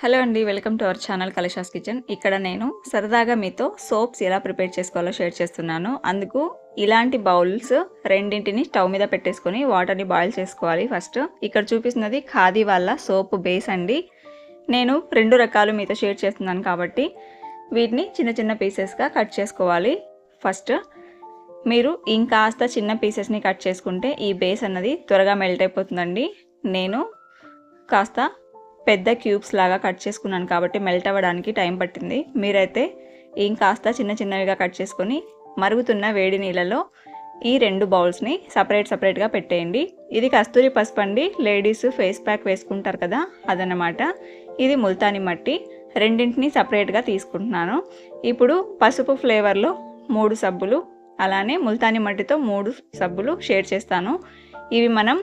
Hello అండి welcome to our channel Kalasha's kitchen. ఇక్కడ నేను సరదాగా మీతో సోప్స్ ఎలా ప్రిపేర్ చేసుకోవాలో షేర్ చేస్తున్నాను. అందుకు ఇలాంటి బౌల్స్ రెండింటిని స్టవ్ మీద పెట్టేసుకొని వాటర్ని బాయిల్ చేసుకోవాలి ఫస్ట్. ఇక్కడ చూపిస్తున్నది ఖాదీ వాళ్ళ సోప్ బేస్ అండి. నేను రెండు రకాలు మీతో షేర్ చేస్తున్నాను కాబట్టి వీటిని చిన్న చిన్న పీసెస్గా కట్ చేసుకోవాలి. ఫస్ట్ మీరు ఇంకాస్త చిన్న పీసెస్ని కట్ చేసుకుంటే ఈ బేస్ అన్నది త్వరగా మెల్ట్ అయిపోతుందండి. నేను కాస్త పెద్ద క్యూబ్స్ లాగా కట్ చేసుకున్నాను కాబట్టి మెల్ట్ అవ్వడానికి టైం పట్టింది. మీరైతే ఇంకాస్త చిన్న చిన్నవిగా కట్ చేసుకొని మరుగుతున్న వేడి నీళ్ళలో ఈ రెండు బౌల్స్ని సపరేట్ సపరేట్గా పెట్టేయండి. ఇది కస్తూరి పసుపు అండి. లేడీస్ ఫేస్ ప్యాక్ వేసుకుంటారు కదా అదనమాట ఇది ముల్తాని మట్టి. రెండింటిని సపరేట్గా తీసుకుంటున్నాను. ఇప్పుడు పసుపు ఫ్లేవర్లో మూడు సబ్బులు అలానే ముల్తాని మట్టితో మూడు సబ్బులు షేర్ చేస్తాను. ఇవి మనం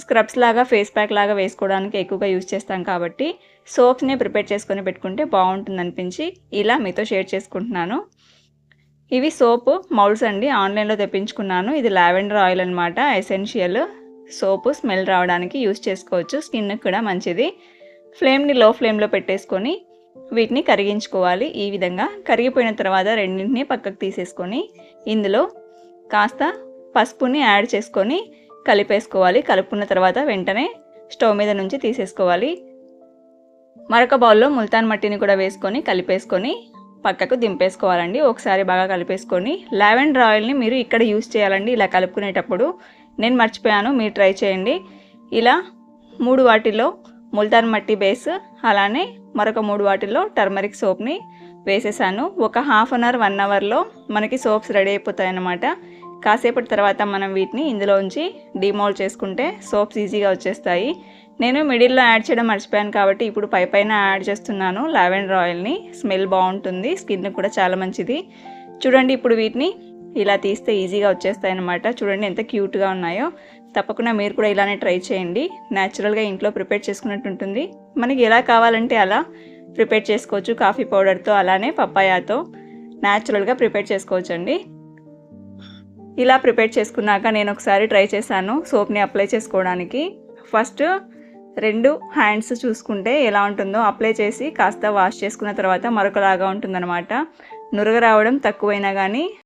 స్క్రబ్స్ లాగా ఫేస్ ప్యాక్ లాగా వేసుకోవడానికి ఎక్కువగా యూజ్ చేస్తాం కాబట్టి సోప్స్ని ప్రిపేర్ చేసుకొని పెట్టుకుంటే బాగుంటుంది అనిపించి ఇలా మీతో షేర్ చేసుకుంటున్నాను. ఇవి సోప్ మౌల్స్ అండి. ఆన్లైన్లో తెప్పించుకున్నాను. ఇది లావెండర్ ఆయిల్ అనమాట ఎసెన్షియల్. సోపు స్మెల్ రావడానికి యూజ్ చేసుకోవచ్చు. స్కిన్ కూడా మంచిది. ఫ్లేమ్ని లో ఫ్లేమ్లో పెట్టేసుకొని వీటిని కరిగించుకోవాలి. ఈ విధంగా కరిగిపోయిన తర్వాత రెండింటిని పక్కకు తీసేసుకొని ఇందులో కాస్త పసుపుని యాడ్ చేసుకొని కలిపేసుకోవాలి. కలుపుకున్న తర్వాత వెంటనే స్టవ్ మీద నుంచి తీసేసుకోవాలి. మరొక బౌల్లో ముల్తాన్ మట్టిని కూడా వేసుకొని కలిపేసుకొని పక్కకు దింపేసుకోవాలండి. ఒకసారి బాగా కలిపేసుకొని లావెండర్ ఆయిల్ని మీరు ఇక్కడ యూస్ చేయాలండి. ఇలా కలుపుకునేటప్పుడు నేను మర్చిపోయాను మీరు ట్రై చేయండి. ఇలా మూడు వాటిల్లో ముల్తాన్ మట్టి బేస్ అలానే మరొక మూడు వాటిల్లో టర్మరిక్ సోప్ని వేసేసాను. ఒక హాఫ్ అన్ అవర్ వన్ అవర్లో మనకి సోప్స్ రెడీ అయిపోతాయి అన్నమాట కాసేపటి తర్వాత మనం వీటిని ఇందులో ఉంచి డిమోల్డ్ చేసుకుంటే సోప్స్ ఈజీగా వచ్చేస్తాయి. నేను మిడిల్లో యాడ్ చేయడం మర్చిపోయాను కాబట్టి ఇప్పుడు పై పైన యాడ్ చేస్తున్నాను. లావెండర్ ఆయిల్ని స్మెల్ బాగుంటుంది. స్కిన్ కూడా చాలా మంచిది. చూడండి ఇప్పుడు వీటిని ఇలా తీస్తే ఈజీగా వచ్చేస్తాయి అనమాట చూడండి ఎంత క్యూట్గా ఉన్నాయో. తప్పకుండా మీరు కూడా ఇలానే ట్రై చేయండి. న్యాచురల్గా ఇంట్లో ప్రిపేర్ చేసుకున్నట్టు ఉంటుంది. మనకి ఎలా కావాలంటే అలా ప్రిపేర్ చేసుకోవచ్చు. కాఫీ పౌడర్తో అలానే పప్పాయాతో. న్యాచురల్గా ప్రిపేర్ చేసుకోవచ్చు అండి ఇలా ప్రిపేర్ చేసుకున్నాక నేను ఒకసారి ట్రై చేశాను సోప్ని అప్లై చేసుకోవడానికి. ఫస్ట్ రెండు హ్యాండ్స్ చూసుకుంటే ఎలా ఉంటుందో అప్లై చేసి కాస్త వాష్ చేసుకున్న తర్వాత మరొకలాగా ఉంటుందన్నమాట. నురగ రావడం తక్కువైనా కానీ